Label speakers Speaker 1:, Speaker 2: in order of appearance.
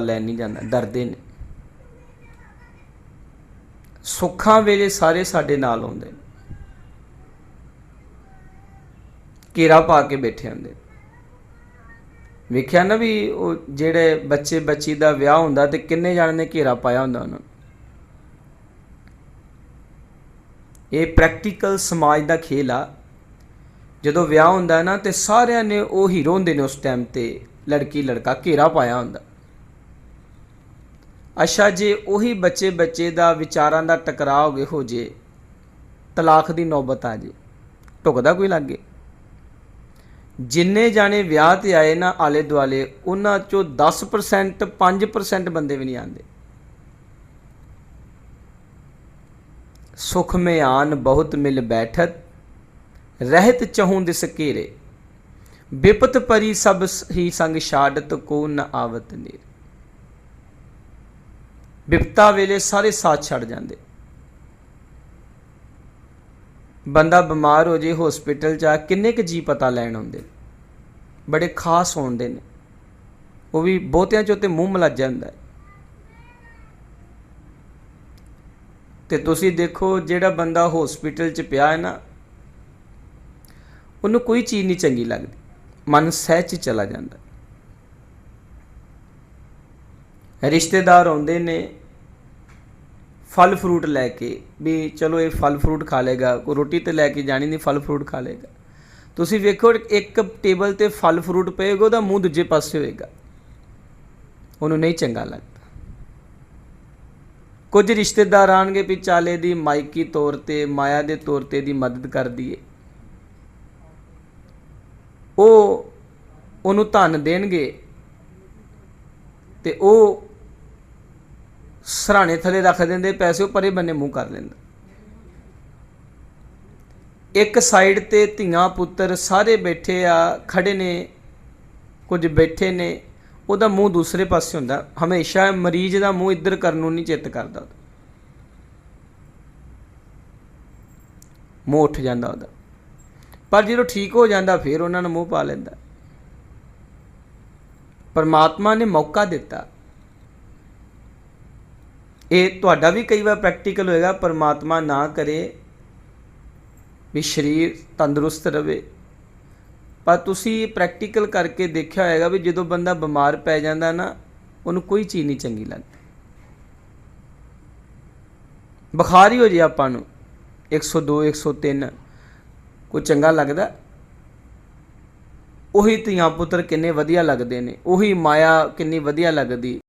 Speaker 1: ਲੈ ਨਹੀਂ ਜਾਂਦਾ, ਡਰਦੇ ਨੇ। ਸੁੱਖਾਂ ਵੇਲੇ ਸਾਰੇ ਸਾਡੇ ਨਾਲ ਆਉਂਦੇ ਨੇ। ਘੇਰਾ ਪਾ ਕੇ ਬੈਠੇ ਹੁੰਦੇ ਨੇ। ਵੇਖਿਆ ਨਾ ਵੀ ਉਹ ਜਿਹੜੇ ਬੱਚੇ ਬੱਚੀ ਦਾ ਵਿਆਹ ਹੁੰਦਾ ਤੇ ਕਿੰਨੇ ਜਾਣੇ ਨੇ ਘੇਰਾ ਪਾਇਆ ਹੁੰਦਾ ਉਹਨਾਂ ਨੂੰ। ਇਹ ਪ੍ਰੈਕਟੀਕਲ ਸਮਾਜ ਦਾ ਖੇਲ ਆ। ਜਦੋਂ ਵਿਆਹ ਹੁੰਦਾ ਨਾ ਤੇ ਸਾਰਿਆਂ ਨੇ ਉਹ ਹੀਰੋ ਹੁੰਦੇ ਨੇ ਉਸ ਟਾਈਮ ਤੇ ਲੜਕੀ ਲੜਕਾ ਘੇਰਾ ਪਾਇਆ ਹੁੰਦਾ। ਅੱਛਾ, ਜੇ ਉਹੀ ਬੱਚੇ ਬੱਚੇ ਦਾ ਵਿਚਾਰਾਂ ਦਾ ਟਕਰਾਅ ਹੋ ਗਏ ਹੋ ਜੇ, ਤਲਾਕ ਦੀ ਨੌਬਤ ਆ ਜੇ ਟੁਕਦਾ ਕੋਈ ਲੱਗੇ? ਜਿੰਨੇ ਜਾਣੇ ਵਿਆਹ ਤੇ ਆਏ ਨਾ ਆਲੇ ਦੁਆਲੇ ਉਹਨਾਂ ਚੋਂ 10% 5% ਬੰਦੇ ਵੀ ਨਹੀਂ ਆਂਦੇ ਸੁਖ ਮਿਆਨ ਬਹੁਤ ਮਿਲ ਬੈਠਤ, ਰਹਿਤ ਚਹੂੰ ਦਿਸ ਘੇਰੇ। ਬਿਪਤ ਪਰੀ ਸਭ ਹੀ ਸੰਗ ਛਾੜਤ, ਕੋ ਨ ਆਵਤ ਨੇ ਵਿਪਤਾ ਵੇਲੇ ਸਾਰੇ ਸਾਥ ਛੱਡ ਜਾਂਦੇ। ਬੰਦਾ ਬਿਮਾਰ ਹੋ ਜੇ ਹਸਪੀਟਲ ਜਾ ਕਿੰਨੇ ਕੁ ਜੀ ਪਤਾ ਲੈਣ ਆਉਂਦੇ ਬੜੇ ਖਾਸ ਹੁੰਦੇ ਨੇ। ਉਹ ਵੀ ਬਹੁਤਿਆਂ ਚੋਂ ਤੇ ਮੂੰਹ ਮਲਾਜਾ ਹੁੰਦਾ ਹੈ। ਤੇ ਤੁਸੀਂ ਦੇਖੋ, ਜਿਹੜਾ ਬੰਦਾ ਹਸਪੀਟਲ 'ਚ ਪਿਆ ਹੈ ਨਾ, ਉਹਨੂੰ ਕੋਈ ਚੀਜ਼ ਨਹੀਂ ਚੰਗੀ ਲੱਗਦੀ। ਮਨ ਸਹਿਜ 'ਚ ਚਲਾ ਜਾਂਦਾ। ਰਿਸ਼ਤੇਦਾਰ ਆਉਂਦੇ ਨੇ, ਫਲ ਫਰੂਟ ਲੈ ਕੇ, ਵੀ ਚਲੋ ਇਹ ਫਲ ਫਰੂਟ ਖਾ ਲੇਗਾ ਕੋਈ ਰੋਟੀ ਤੇ ਲੈ ਕੇ ਜਾਣੀ ਨਹੀਂ, ਫਲ ਫਰੂਟ ਖਾ ਲੇਗਾ ਤੁਸੀਂ ਵੇਖੋ, ਇੱਕ ਟੇਬਲ ਤੇ ਫਲ ਫਰੂਟ ਪਏਗਾ, ਉਹਦਾ ਮੂੰਹ ਦੂਜੇ ਪਾਸੇ ਹੋਏਗਾ। ਉਹਨੂੰ ਨਹੀਂ ਚੰਗਾ ਲੱਗਦਾ। ਕੁਝ ਰਿਸ਼ਤੇਦਾਰ ਆਣਗੇ ਵੀ ਚਾਲੇ ਦੀ ਮਾਈਕੀ ਤੌਰ ਤੇ, ਮਾਇਆ ਦੇ ਤੌਰ ਤੇ ਦੀ ਮਦਦ ਕਰ ਦਈਏ। ਉਹ ਉਹਨੂੰ ਧਨ ਦੇਣਗੇ ਤੇ ਉਹ ਸਰਾਣੇ ਥੱਲੇ ਰੱਖ ਦਿੰਦੇ, ਪੈਸੇ ਉਹ ਪਰੇ ਬੰਨੇ ਮੂੰਹ ਕਰ ਲੈਂਦਾ। ਇੱਕ ਸਾਈਡ ਤੇ ਧੀਆਂ ਪੁੱਤਰ ਸਾਰੇ ਬੈਠੇ ਆ, ਖੜੇ ਨੇ, ਕੁਝ ਬੈਠੇ ਨੇ, ਉਹਦਾ ਮੂੰਹ ਦੂਸਰੇ ਪਾਸੇ ਹੁੰਦਾ। ਹਮੇਸ਼ਾ ਮਰੀਜ਼ ਦਾ ਮੂੰਹ ਇੱਧਰ ਕਰਨ ਨੂੰ ਨਹੀਂ ਚਿੱਤ ਕਰਦਾ ਮੂੰਹ ਉੱਠ ਜਾਂਦਾ ਉਹਦਾ। ਪਰ ਜਦੋਂ ਠੀਕ ਹੋ ਜਾਂਦਾ, ਫਿਰ ਉਹਨਾਂ ਨੂੰ ਮੂੰਹ ਪਾ ਲੈਂਦਾ। ਪਰਮਾਤਮਾ ਨੇ ਮੌਕਾ ਦਿੱਤਾ। ਇਹ ਤੁਹਾਡਾ ਵੀ ਕਈ ਵਾਰ ਪ੍ਰੈਕਟੀਕਲ ਹੋਏਗਾ, ਪਰਮਾਤਮਾ ਨਾ ਕਰੇ ਵੀ ਸਰੀਰ ਤੰਦਰੁਸਤ ਰਵੇ। ਪਰ ਤੁਸੀਂ ਪ੍ਰੈਕਟੀਕਲ ਕਰਕੇ ਦੇਖਿਆ ਹੋਏਗਾ ਵੀ ਜਦੋਂ ਬੰਦਾ ਬਿਮਾਰ ਪੈ ਜਾਂਦਾ ਨਾ, ਉਹਨੂੰ ਕੋਈ ਚੀਜ਼ ਨਹੀਂ ਚੰਗੀ ਲੱਗਦੀ। ਬੁਖਾਰ ਹੀ ਹੋ ਜੇ ਆਪਾਂ ਨੂੰ। 102 103 ਕੋਈ ਚੰਗਾ ਲੱਗਦਾ? ਉਹੀ ਧੀਆਂ ਪੁੱਤਰ ਕਿੰਨੇ ਵਧੀਆ ਲੱਗਦੇ ਨੇ, ਉਹੀ ਮਾਇਆ ਕਿੰਨੀ ਵਧੀਆ ਲੱਗਦੀ।